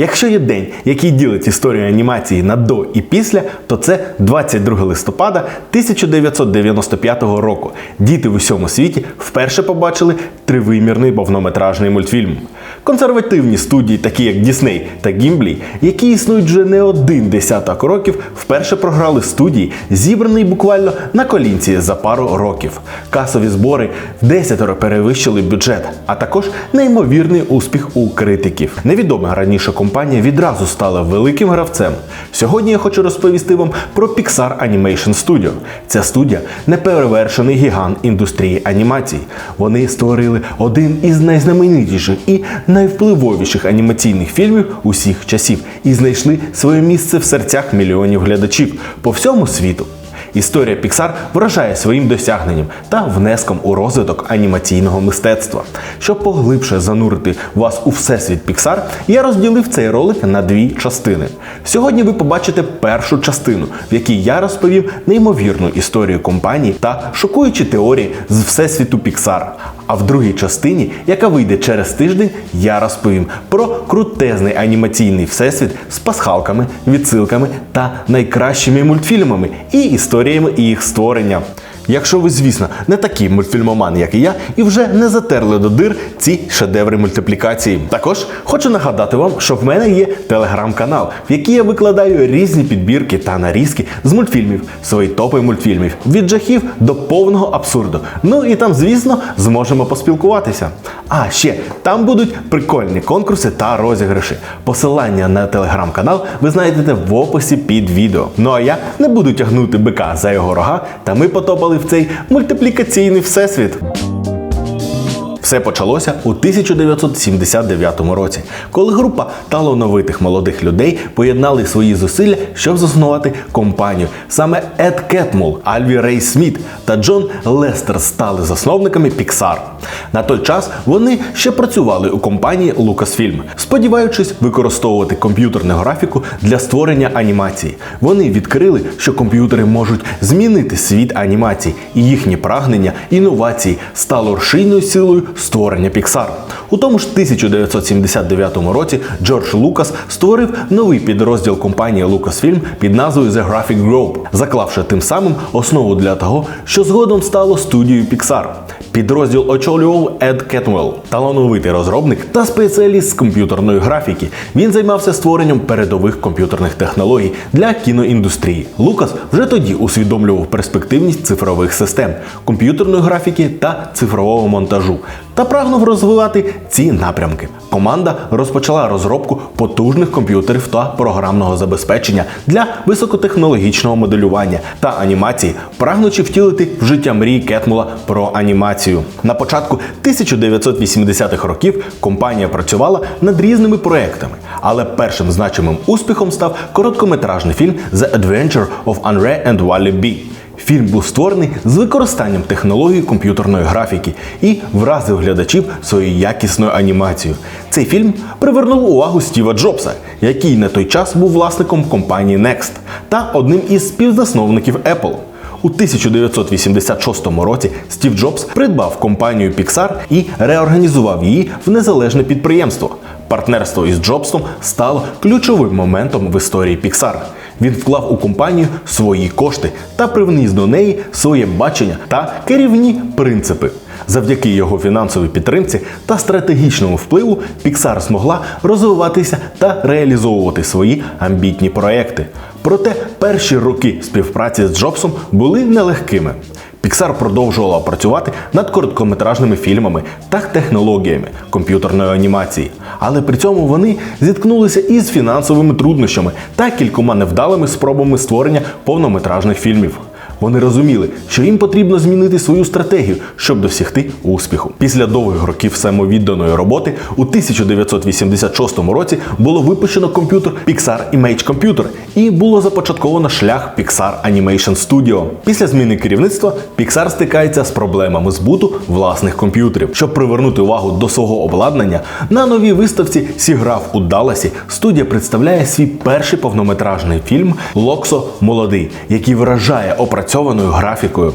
Якщо є день, який ділить історію анімації на до і після, то це 22 листопада 1995 року. Діти в усьому світі вперше побачили тривимірний повнометражний мультфільм. Консервативні студії, такі як Дісней та Гімблі, які існують вже не один десяток років, вперше програли студії, зібраний буквально на колінці за пару років. Касові збори в десятеро перевищили бюджет, а також неймовірний успіх у критиків. Невідома раніше компанія відразу стала великим гравцем. Сьогодні я хочу розповісти вам про Pixar Animation Studio. Ця студія неперевершений гігант індустрії анімації. Вони створили один із найзнаменитіших і найвпливовіших анімаційних фільмів усіх часів і знайшли своє місце в серцях мільйонів глядачів по всьому світу. Історія Pixar вражає своїм досягненням та внеском у розвиток анімаційного мистецтва. Щоб поглибше занурити вас у всесвіт Pixar, я розділив цей ролик на дві частини. Сьогодні ви побачите першу частину, в якій я розповім неймовірну історію компанії та шокуючі теорії з всесвіту Pixar. А в другій частині, яка вийде через тиждень, я розповім про крутезний анімаційний всесвіт з пасхалками, відсилками та найкращими мультфільмами і історіями їх створення. Якщо ви, звісно, не такий мультфільмоман, як і я, і вже не затерли до дир ці шедеври мультиплікації. Також хочу нагадати вам, що в мене є телеграм-канал, в який я викладаю різні підбірки та нарізки з мультфільмів, свої топи мультфільмів, від жахів до повного абсурду. Ну і там, звісно, зможемо поспілкуватися. А ще там будуть прикольні конкурси та розіграші. Посилання на телеграм-канал ви знайдете в описі під відео. Ну а я не буду тягнути бика за його рога, та ми потопали в цей мультиплікаційний всесвіт. Все почалося у 1979 році, коли група талановитих молодих людей поєднали свої зусилля, щоб заснувати компанію. Саме Ед Кетмул, Альві Рей Сміт та Джон Лестер стали засновниками Pixar. На той час вони ще працювали у компанії Lucasfilm, сподіваючись використовувати комп'ютерну графіку для створення анімації. Вони відкрили, що комп'ютери можуть змінити світ анімації, і їхнє прагнення інновації стало рушійною силою створення Pixar. У тому ж 1979 році Джордж Лукас створив новий підрозділ компанії Lucasfilm під назвою The Graphic Group, заклавши тим самим основу для того, що згодом стало студією Pixar. Підрозділ очолював Ед Кетмвелл, талановитий розробник та спеціаліст з комп'ютерної графіки. Він займався створенням передових комп'ютерних технологій для кіноіндустрії. Лукас вже тоді усвідомлював перспективність цифрових систем, комп'ютерної графіки та цифрового монтажу та прагнув розвивати ці напрямки. Команда розпочала розробку потужних комп'ютерів та програмного забезпечення для високотехнологічного моделювання та анімації, прагнучи втілити в життя мрії Кетмула про анімацію. На початку 1980-х років компанія працювала над різними проектами, але першим значимим успіхом став короткометражний фільм The Adventure of Unre and Wally B. Фільм був створений з використанням технології комп'ютерної графіки і вразив глядачів своєю якісною анімацією. Цей фільм привернув увагу Стіва Джобса, який на той час був власником компанії Next та одним із співзасновників Apple. У 1986 році Стів Джобс придбав компанію Pixar і реорганізував її в незалежне підприємство. Партнерство із Джобсом стало ключовим моментом в історії Pixar. Він вклав у компанію свої кошти та привніс до неї своє бачення та керівні принципи. Завдяки його фінансовій підтримці та стратегічному впливу Pixar змогла розвиватися та реалізовувати свої амбітні проекти. Проте перші роки співпраці з Джобсом були нелегкими. Pixar продовжувала працювати над короткометражними фільмами та технологіями комп'ютерної анімації, але при цьому вони зіткнулися із фінансовими труднощами та кількома невдалими спробами створення повнометражних фільмів. Вони розуміли, що їм потрібно змінити свою стратегію, щоб досягти успіху. Після довгих років самовідданої роботи у 1986 році було випущено комп'ютер Pixar Image Computer і було започатковано шлях Pixar Animation Studio. Після зміни керівництва Pixar стикається з проблемами збуту власних комп'ютерів. Щоб привернути увагу до свого обладнання, на новій виставці Сіграв у Далласі студія представляє свій перший повнометражний фільм Локсо Молодий, який вражає опрацьованою графікою.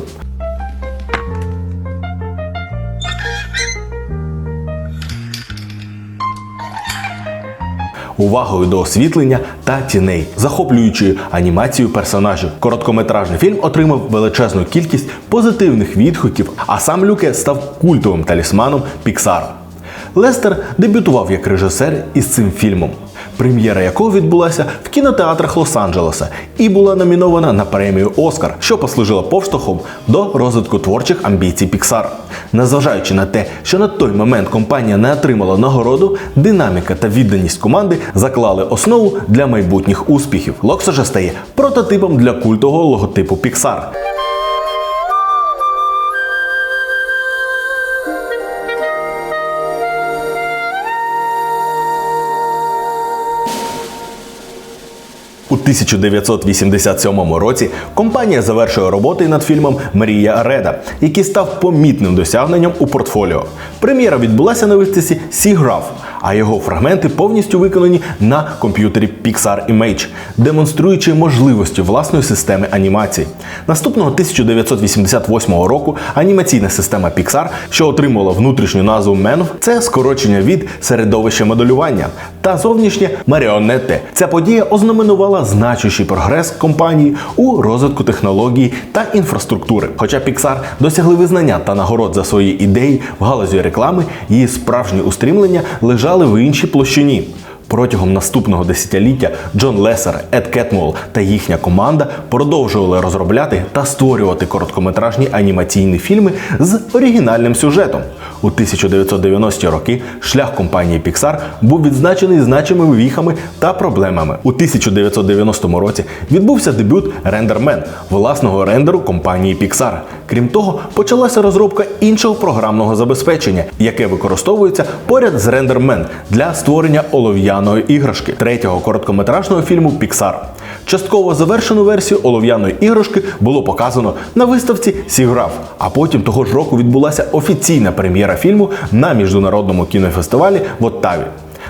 увагою до освітлення та тіней, захоплюючою анімацією персонажів. Короткометражний фільм отримав величезну кількість позитивних відгуків, а сам Люке став культовим талісманом Pixar. Лестер дебютував як режисер із цим фільмом, прем'єра якого відбулася в кінотеатрах Лос-Анджелеса і була номінована на премію Оскар, що послужила повштовхом до розвитку творчих амбіцій Pixar. Незважаючи на те, що на той момент компанія не отримала нагороду, динаміка та відданість команди заклали основу для майбутніх успіхів. Локс же стає прототипом для культового логотипу Pixar. У 1987 році компанія завершує роботи над фільмом Мрія Реда, який став помітним досягненням у портфоліо. Прем'єра відбулася на виставці Сіграф, а його фрагменти повністю виконані на комп'ютері Pixar Image, демонструючи можливості власної системи анімації. Наступного 1988 року анімаційна система Pixar, що отримала внутрішню назву MENV, це скорочення від середовища моделювання та зовнішнє маріонетте. Ця подія ознаменувала значущий прогрес компанії у розвитку технологій та інфраструктури. Хоча Pixar досягли визнання та нагород за свої ідеї в галузі реклами, її справжні устрімлення лежали в іншій площині. Протягом наступного десятиліття Джон Лесер, Ед Кетмол та їхня команда продовжували розробляти та створювати короткометражні анімаційні фільми з оригінальним сюжетом. У 1990-ті роки шлях компанії Pixar був відзначений значимими віхами та проблемами. У 1990 році відбувся дебют RenderMan, власного рендеру компанії Pixar. Крім того, почалася розробка іншого програмного забезпечення, яке використовується поряд з RenderMan для створення олов'яної іграшки третього короткометражного фільму Піксар. Частково завершену версію олов'яної іграшки було показано на виставці Сіграф. А потім того ж року відбулася офіційна прем'єра фільму на міжнародному кінофестивалі в Оттаві.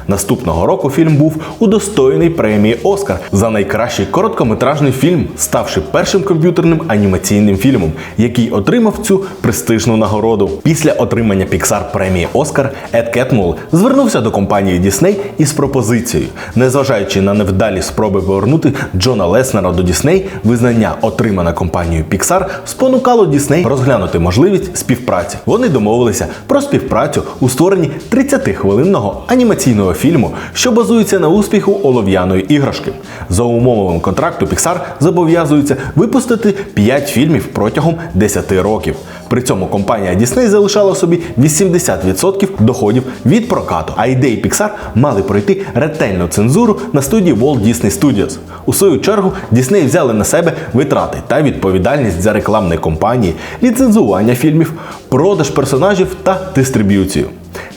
Наступного року фільм був удостоєний премії Оскар за найкращий короткометражний фільм, ставши першим комп'ютерним анімаційним фільмом, який отримав цю престижну нагороду. Після отримання Pixar премії Оскар Ед Кетмул звернувся до компанії Disney із пропозицією, незважаючи на невдалі спроби повернути Джона Леснера до Disney, визнання, отримане компанією Pixar, спонукало Disney розглянути можливість співпраці. Вони домовилися про співпрацю у створенні 30-хвилинного анімаційного фільму, що базується на успіху олов'яної іграшки. За умовами контракту Pixar зобов'язується випустити 5 фільмів протягом 10 років. При цьому компанія Disney залишала собі 80% доходів від прокату, а ідеї Pixar мали пройти ретельну цензуру на студії Walt Disney Studios. У свою чергу Disney взяли на себе витрати та відповідальність за рекламні кампанії, ліцензування фільмів, продаж персонажів та дистриб'юцію.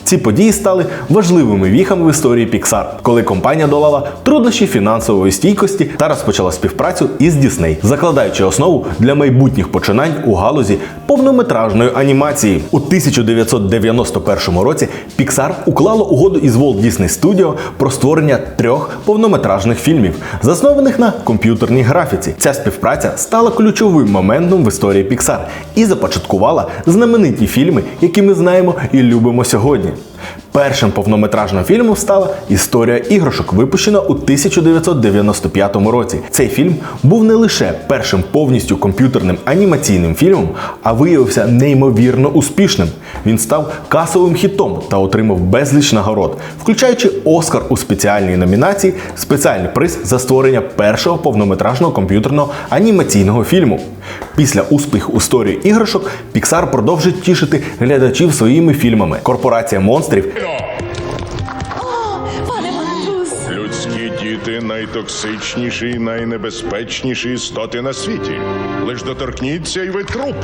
Ці події стали важливими віхами в історії Pixar, коли компанія долала труднощі фінансової стійкості та розпочала співпрацю із Disney, закладаючи основу для майбутніх починань у галузі повнометражної анімації. У 1991 році Pixar уклало угоду із Walt Disney Studio про створення трьох повнометражних фільмів, заснованих на комп'ютерній графіці. Ця співпраця стала ключовим моментом в історії Pixar і започаткувала знамениті фільми, які ми знаємо і любимо сьогодні сьогодні. Першим повнометражним фільмом стала Історія іграшок, випущена у 1995 році. Цей фільм був не лише першим повністю комп'ютерним анімаційним фільмом, а виявився неймовірно успішним. Він став касовим хітом та отримав безліч нагород, включаючи Оскар у спеціальній номінації, спеціальний приз за створення першого повнометражного комп'ютерного анімаційного фільму. Після успіху історії іграшок Pixar продовжить тішити глядачів своїми фільмами. Корпорація монстрів О, пане Монтрус! Людські діти найтоксичніші і найнебезпечніші істоти на світі. Лиш доторкніться і ви труп.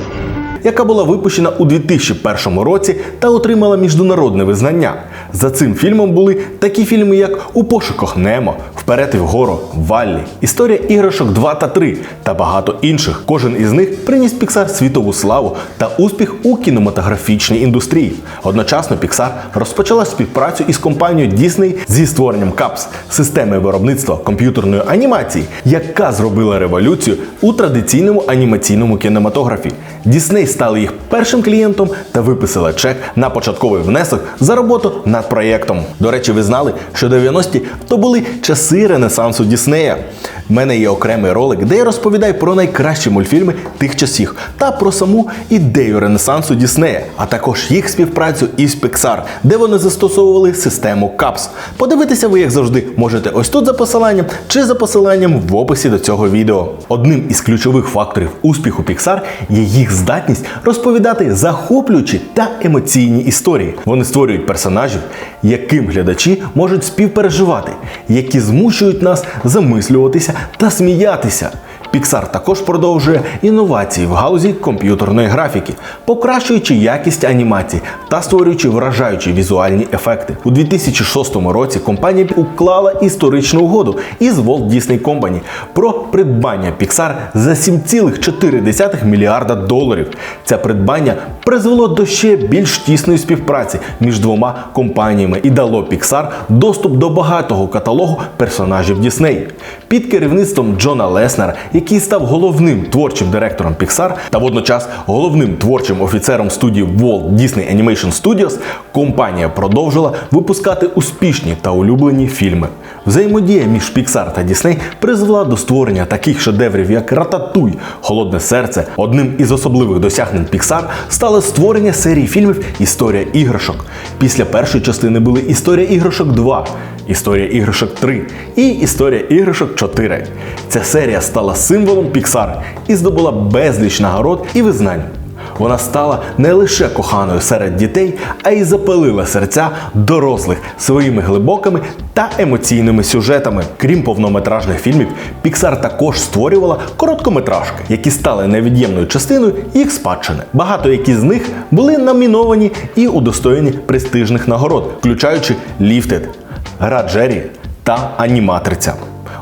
яка була випущена у 2001 році та отримала міжнародне визнання. За цим фільмом були такі фільми, як У пошуках Немо, Вперед і вгору, Валлі, історія іграшок 2 та 3 та багато інших. Кожен із них приніс Pixar світову славу та успіх у кінематографічній індустрії. Одночасно Pixar розпочала співпрацю із компанією Disney зі створенням CAPS – системи виробництва комп'ютерної анімації, яка зробила революцію у традиційному анімаційному кінематографі. Disney стали їх першим клієнтом та виписала чек на початковий внесок за роботу над проєктом. До речі, ви знали, що 90-ті то були часи ренесансу Діснея. В мене є окремий ролик, де я розповідаю про найкращі мультфільми тих часів та про саму ідею ренесансу Діснея, а також їх співпрацю із Pixar, де вони застосовували систему CAPS. Подивитися ви, як завжди, можете ось тут за посиланням чи за посиланням в описі до цього відео. Одним із ключових факторів успіху Pixar є їх здатність розповідати захоплюючі та емоційні історії. Вони створюють персонажів, яким глядачі можуть співпереживати, які змушують нас замислюватися та сміятися. Pixar також продовжує інновації в галузі комп'ютерної графіки, покращуючи якість анімації та створюючи вражаючі візуальні ефекти. У 2006 році компанія уклала історичну угоду із Walt Disney Company про придбання Pixar за 7,4 мільярда доларів. Це придбання призвело до ще більш тісної співпраці між двома компаніями і дало Pixar доступ до багатого каталогу персонажів Disney. Під керівництвом Джона Леснера, який став головним творчим директором Pixar та водночас головним творчим офіцером студії Walt Disney Animation Studios, компанія продовжила випускати успішні та улюблені фільми. Взаємодія між Pixar та Disney призвела до створення таких шедеврів, як Рататуй, Холодне серце. Одним із особливих досягнень Pixar стало створення серії фільмів Історія іграшок. Після першої частини були Історія іграшок 2, Історія іграшок 3 і Історія іграшок 4. Ця серія стала символом Pixar і здобула безліч нагород і визнань. Вона стала не лише коханою серед дітей, а й запалила серця дорослих своїми глибокими та емоційними сюжетами. Крім повнометражних фільмів, Pixar також створювала короткометражки, які стали невід'ємною частиною їх спадщини. Багато які з них були номіновані і удостоєні престижних нагород, включаючи Ліфтед, Гра Джері та Аніматриця.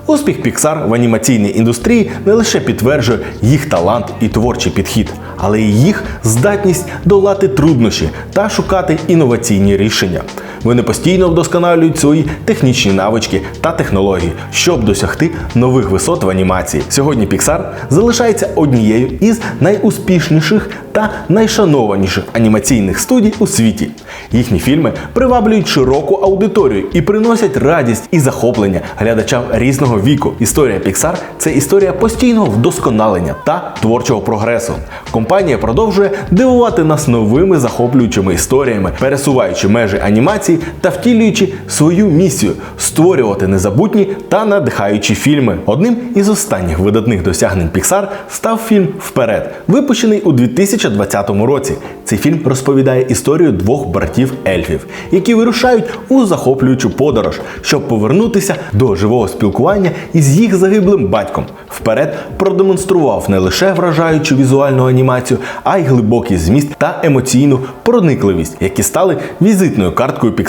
Успіх Pixar в анімаційній індустрії не лише підтверджує їх талант і творчий підхід, але й їх здатність долати труднощі та шукати інноваційні рішення. Вони постійно вдосконалюють свої технічні навички та технології, щоб досягти нових висот в анімації. Сьогодні Pixar залишається однією із найуспішніших та найшанованіших анімаційних студій у світі. Їхні фільми приваблюють широку аудиторію і приносять радість і захоплення глядачам різного віку. Історія Pixar – це історія постійного вдосконалення та творчого прогресу. Компанія продовжує дивувати нас новими захоплюючими історіями, пересуваючи межі анімації та втілюючи свою місію створювати незабутні та надихаючі фільми. Одним із останніх видатних досягнень Pixar став фільм Вперед, випущений у 2020 році. Цей фільм розповідає історію двох братів ельфів, які вирушають у захоплюючу подорож, щоб повернутися до живого спілкування із їх загиблим батьком. Вперед продемонстрував не лише вражаючу візуальну анімацію, а й глибокий зміст та емоційну проникливість, які стали візитною карткою Pixar.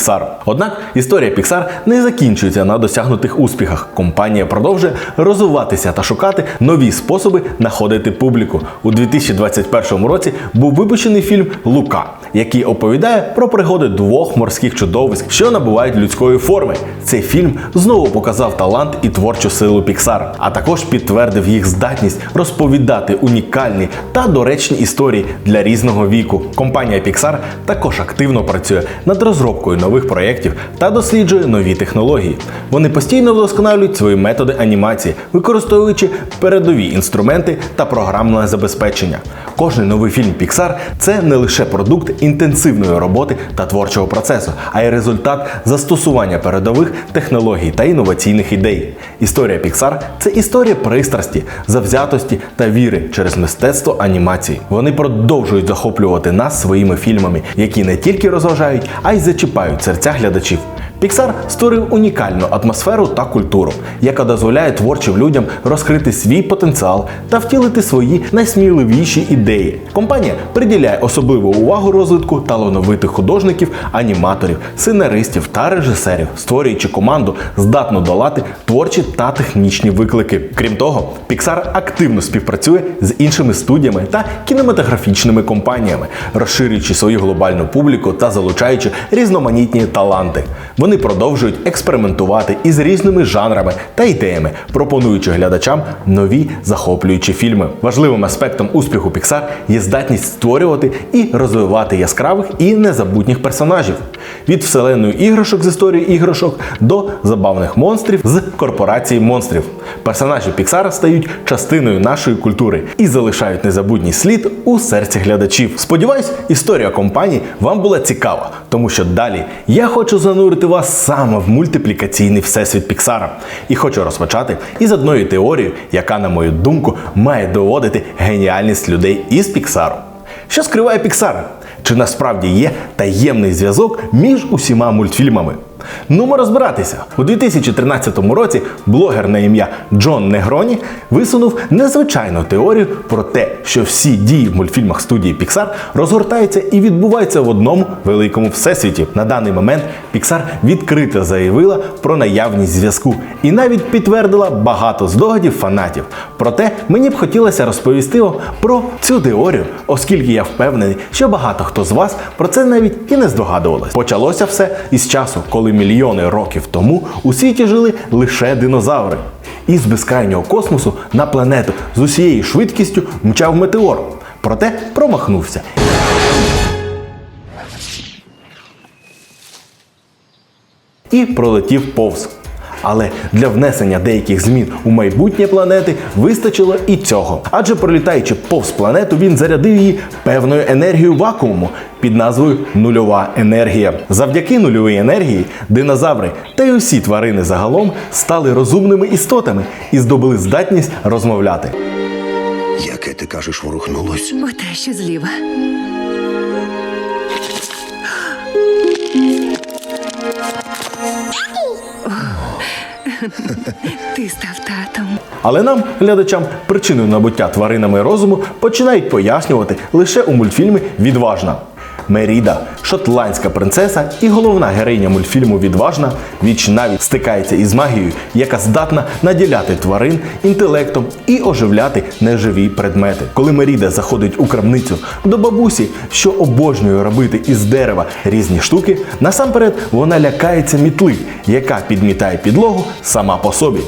Однак історія Pixar не закінчується на досягнутих успіхах. Компанія продовжує розвиватися та шукати нові способи знаходити публіку. У 2021 році був випущений фільм Лука, який оповідає про пригоди двох морських чудовиськ, що набувають людської форми. Цей фільм знову показав талант і творчу силу Pixar, а також підтвердив їх здатність розповідати унікальні та доречні історії для різного віку. Компанія Pixar також активно працює над розробкою нових проєктів та досліджує нові технології. Вони постійно вдосконалюють свої методи анімації, використовуючи передові інструменти та програмне забезпечення. Кожний новий фільм Pixar – це не лише продукт інтенсивної роботи та творчого процесу, а й результат застосування передових технологій та інноваційних ідей. Історія Pixar – це історія пристрасті, завзятості та віри через мистецтво анімації. Вони продовжують захоплювати нас своїми фільмами, які не тільки розважають, а й зачіпають серця глядачів. Піксар створив унікальну атмосферу та культуру, яка дозволяє творчим людям розкрити свій потенціал та втілити свої найсміливіші ідеї. Компанія приділяє особливу увагу розвитку талановитих художників, аніматорів, сценаристів та режисерів, створюючи команду, здатну долати творчі та технічні виклики. Крім того, Pixar активно співпрацює з іншими студіями та кінематографічними компаніями, розширюючи свою глобальну публіку та залучаючи різноманітні таланти. Вони продовжують експериментувати із різними жанрами та ідеями, пропонуючи глядачам нові захоплюючі фільми. Важливим аспектом успіху Pixar є здатність створювати і розвивати яскравих і незабутніх персонажів від вселеної іграшок з історії іграшок до забавних монстрів з корпорації монстрів. Персонажі Pixar стають частиною нашої культури і залишають незабутній слід у серці глядачів. Сподіваюсь, історія компанії вам була цікава, тому що далі я хочу занурити вас саме в мультиплікаційний всесвіт Піксара. І хочу розпочати із одної теорії, яка, на мою думку, має доводити геніальність людей із Піксару. Що скриває Піксар? Чи насправді є таємний зв'язок між усіма мультфільмами? Нумо розбиратися. У 2013 році блогер на ім'я Джон Негроні висунув незвичайну теорію про те, що всі дії в мультфільмах студії Pixar розгортаються і відбуваються в одному великому всесвіті. На даний момент Pixar відкрито заявила про наявність зв'язку і навіть підтвердила багато здогадів фанатів. Проте мені б хотілося розповісти вам про цю теорію, оскільки я впевнений, що багато хто з вас про це навіть і не здогадувалось. Почалося все із часу, коли мільйони років тому у світі жили лише динозаври. І з безкрайнього космосу на планету з усією швидкістю мчав метеор. Проте промахнувся. І пролетів повз. Але для внесення деяких змін у майбутнє планети вистачило і цього. Адже пролітаючи повз планету, він зарядив її певною енергією вакууму під назвою нульова енергія. Завдяки нульовій енергії динозаври та й усі тварини загалом стали розумними істотами і здобули здатність розмовляти. Яке ти кажеш, ворухнулось? Оте, що зліва. Ти став татом. Але нам, глядачам, причиною набуття тваринами розуму починають пояснювати лише у мультфільмі Відважна. Меріда, шотландська принцеса і головна героїня мультфільму Відважна віч навіть стикається із магією, яка здатна наділяти тварин інтелектом і оживляти неживі предмети. Коли Меріда заходить у крамницю до бабусі, що обожнює робити із дерева різні штуки, насамперед вона лякається мітли, яка підмітає підлогу сама по собі.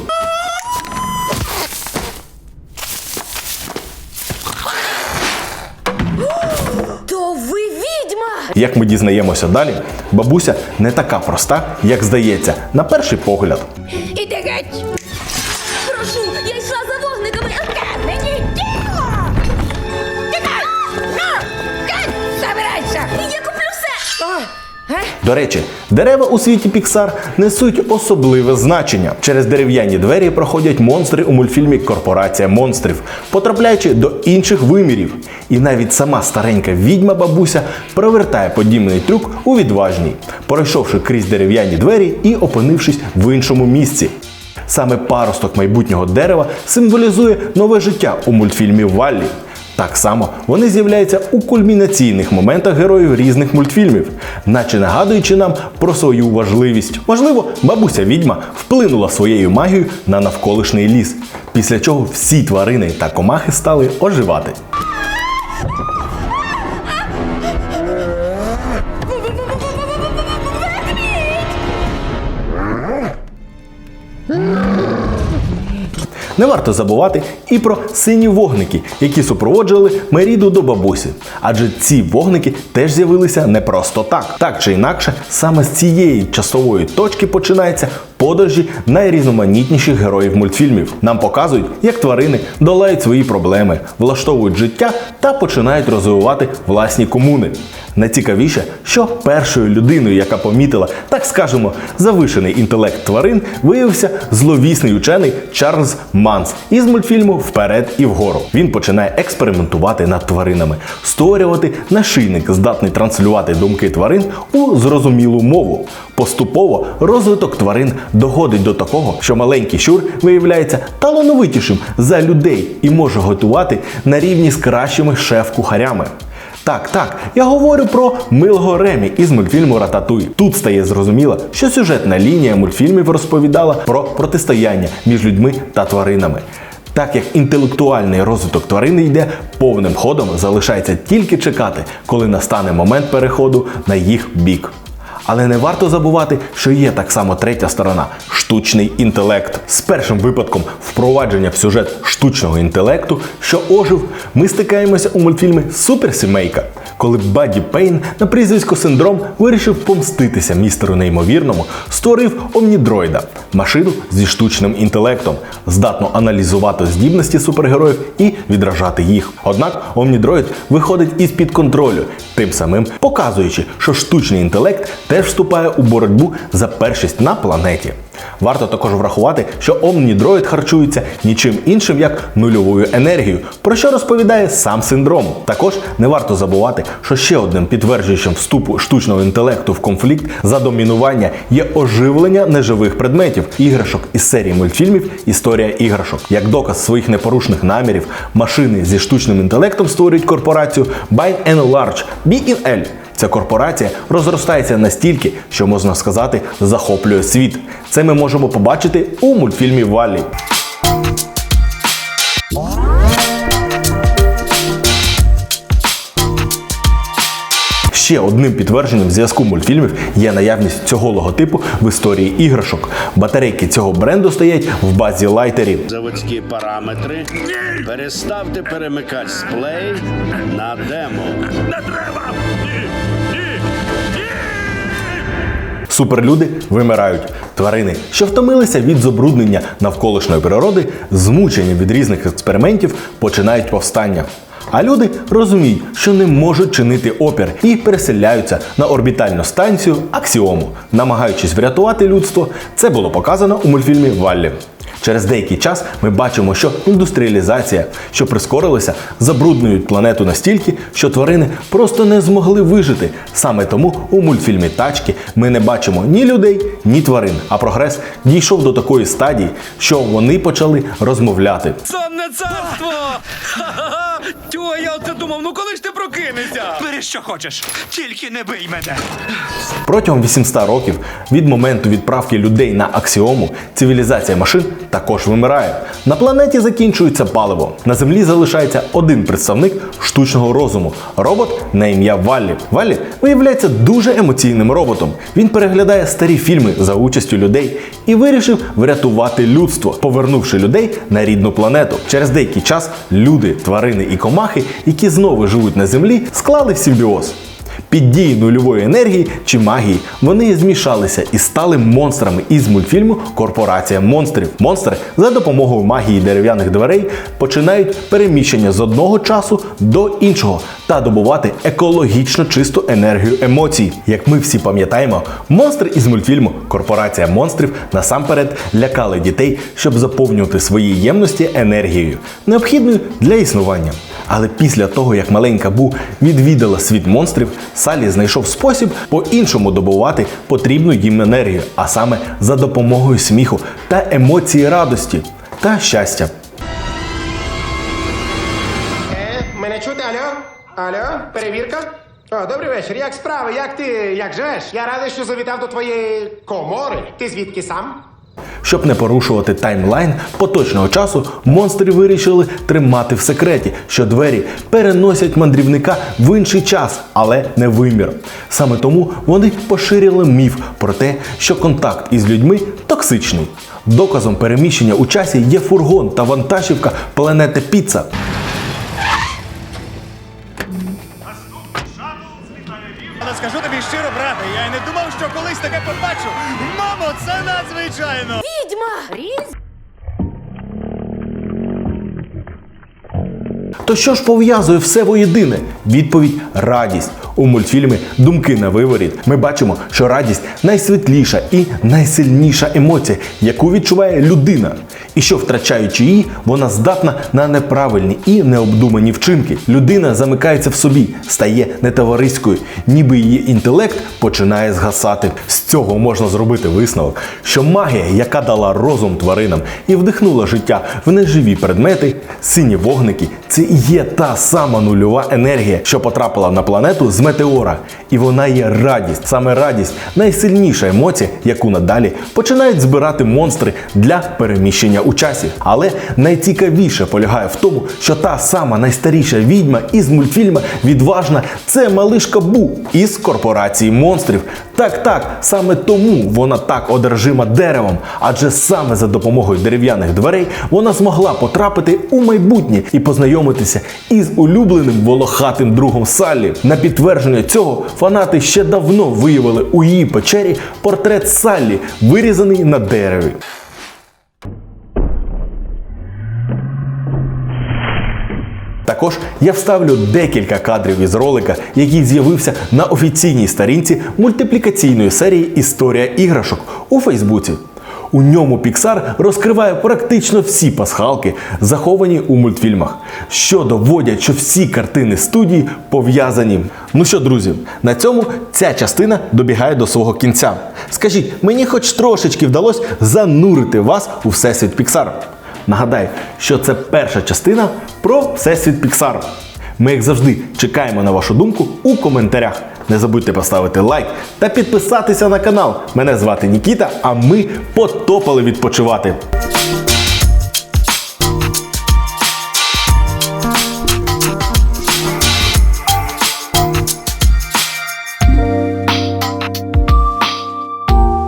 Як ми дізнаємося далі, бабуся не така проста, як здається, на перший погляд. До речі, дерева у світі Pixar несуть особливе значення. Через дерев'яні двері проходять монстри у мультфільмі Корпорація монстрів, потрапляючи до інших вимірів. І навіть сама старенька відьма бабуся провертає подібний трюк у відважній, пройшовши крізь дерев'яні двері і опинившись в іншому місці. Саме паросток майбутнього дерева символізує нове життя у мультфільмі Валлі. Так само вони з'являються у кульмінаційних моментах героїв різних мультфільмів, наче нагадуючи нам про свою важливість. Можливо, бабуся відьма вплинула своєю магією на навколишній ліс, після чого всі тварини та комахи стали оживати. Не варто забувати і про сині вогники, які супроводжували Меріду до бабусі. Адже ці вогники теж з'явилися не просто так. Так чи інакше, саме з цієї часової точки починається подорожі найрізноманітніших героїв мультфільмів. Нам показують, як тварини долають свої проблеми, влаштовують життя та починають розвивати власні комуни. Найцікавіше, що першою людиною, яка помітила, так скажемо, завишений інтелект тварин, виявився зловісний учений Чарльз Манс із мультфільму Вперед і вгору. Він починає експериментувати над тваринами, створювати нашийник, здатний транслювати думки тварин у зрозумілу мову. Поступово розвиток тварин доходить до такого, що маленький щур виявляється талановитішим за людей і може готувати на рівні з кращими шеф-кухарями. Так, так, я говорю про милого Ремі із мультфільму Рататуй. Тут стає зрозуміло, що сюжетна лінія мультфільмів розповідала про протистояння між людьми та тваринами. Так як інтелектуальний розвиток тварини йде повним ходом, залишається тільки чекати, коли настане момент переходу на їх бік. Але не варто забувати, що є так само третя сторона штучний інтелект. З першим випадком впровадження в сюжет штучного інтелекту, що ожив, ми стикаємося у мультфільмі Суперсімейка, коли Бадді Пейн на прізвисько синдром вирішив помститися містеру неймовірному, створив омнідроїда машину зі штучним інтелектом, здатну аналізувати здібності супергероїв і відражати їх. Однак омнідроїд виходить із під контролю, тим самим показуючи, що штучний інтелект теж вступає у боротьбу за першість на планеті. Варто також врахувати, що омнідроїд харчується нічим іншим як нульовою енергією, про що розповідає сам синдром. Також не варто забувати, що ще одним підтверджуючим вступу штучного інтелекту в конфлікт за домінування є оживлення неживих предметів іграшок із серії мультфільмів Історія іграшок. Як доказ своїх непорушних намірів, машини зі штучним інтелектом створюють корпорацію Buy and Large B&L. Ця корпорація розростається настільки, що можна сказати, захоплює світ. Це ми можемо побачити у мультфільмі Валі. Ще одним підтвердженням зв'язку мультфільмів є наявність цього логотипу в історії іграшок. Батарейки цього бренду стоять в базі лайтерів. заводські параметри. Переставте перемикач з плей на демо. Не треба! Суперлюди вимирають. Тварини, що втомилися від забруднення навколишньої природи, змучені від різних експериментів, починають повстання. А люди розуміють, що не можуть чинити опір і переселяються на орбітальну станцію Аксіому, намагаючись врятувати людство. Це було показано у мультфільмі Валлі. Через деякий час ми бачимо, що індустріалізація, що прискорилася, забруднюють планету настільки, що тварини просто не змогли вижити. Саме тому у мультфільмі Тачки ми не бачимо ні людей, ні тварин. А прогрес дійшов до такої стадії, що вони почали розмовляти. Сонне царство! Тьо, я оце думав, ну коли ж ти прокинешся? Бери що хочеш, тільки не бий мене. Протягом 800 років від моменту відправки людей на аксіому цивілізація машин також вимирає. На планеті закінчується паливо. На землі залишається один представник штучного розуму робот на ім'я Валлі. Валлі виявляється дуже емоційним роботом. Він переглядає старі фільми за участю людей і вирішив врятувати людство, повернувши людей на рідну планету. Через деякий час люди, тварини і комахи, які знову живуть на землі, склали симбіоз. Під дією нульової енергії чи магії вони змішалися і стали монстрами із мультфільму Корпорація монстрів. Монстри за допомогою магії дерев'яних дверей починають переміщення з одного часу до іншого та добувати екологічно чисту енергію емоцій. Як ми всі пам'ятаємо, монстри із мультфільму Корпорація монстрів насамперед лякали дітей, щоб заповнювати свої ємності енергією, необхідною для існування. Але після того, як маленька Бу відвідала світ монстрів, Салі знайшов спосіб по-іншому добувати потрібну їм енергію, а саме за допомогою сміху та емоції радості та щастя. Е, мене чути, алло? Алло, перевірка? О, добрий вечір. Як справи? Як ти? Як живеш? Я радий, що завітав до твоєї комори. Ти звідки сам? Щоб не порушувати таймлайн поточного часу, монстри вирішили тримати в секреті, що двері переносять мандрівника в інший час, але не вимір. Саме тому вони поширили міф про те, що контакт із людьми токсичний. Доказом переміщення у часі є фургон та вантажівка планети Піца. Але скажу тобі щиро, брате, я й не думав, що колись таке побачу. Це надзвичайно! Відьма! Різ? То що ж пов'язує все воєдине? Відповідь радість. У мультфільмі Думки на виворіт ми бачимо, що радість найсвітліша і найсильніша емоція, яку відчуває людина. І що втрачаючи її, вона здатна на неправильні і необдумані вчинки. Людина замикається в собі, стає нетовариською, ніби її інтелект починає згасати. З цього можна зробити висновок, що магія, яка дала розум тваринам і вдихнула життя в неживі предмети, сині вогники, це і є та сама нульова енергія, що потрапила на планету з метеора. І вона є радість. Саме радість найсильніша емоція, яку надалі починають збирати монстри для переміщення у часі. Але найцікавіше полягає в тому, що та сама найстаріша відьма із мультфільма Відважна це малишка Бу із корпорації монстрів. Так, так, саме тому вона так одержима деревом, адже саме за допомогою дерев'яних дверей вона змогла потрапити у майбутнє і познайомитися із улюбленим волохатим другом Саллі. На підтвердження цього фанати ще давно виявили у її печері портрет Саллі, вирізаний на дереві. Також я вставлю декілька кадрів із ролика, який з'явився на офіційній сторінці мультиплікаційної серії Історія іграшок у Фейсбуці. У ньому Pixar розкриває практично всі пасхалки, заховані у мультфільмах, що доводять, що всі картини студії пов'язані. Ну що, друзі, на цьому ця частина добігає до свого кінця. Скажіть, мені хоч трошечки вдалося занурити вас у всесвіт Pixar. Нагадаю, що це перша частина про всесвіт Піксар. Ми, як завжди, чекаємо на вашу думку у коментарях. Не забудьте поставити лайк та підписатися на канал. Мене звати Нікіта, а ми потопали відпочивати.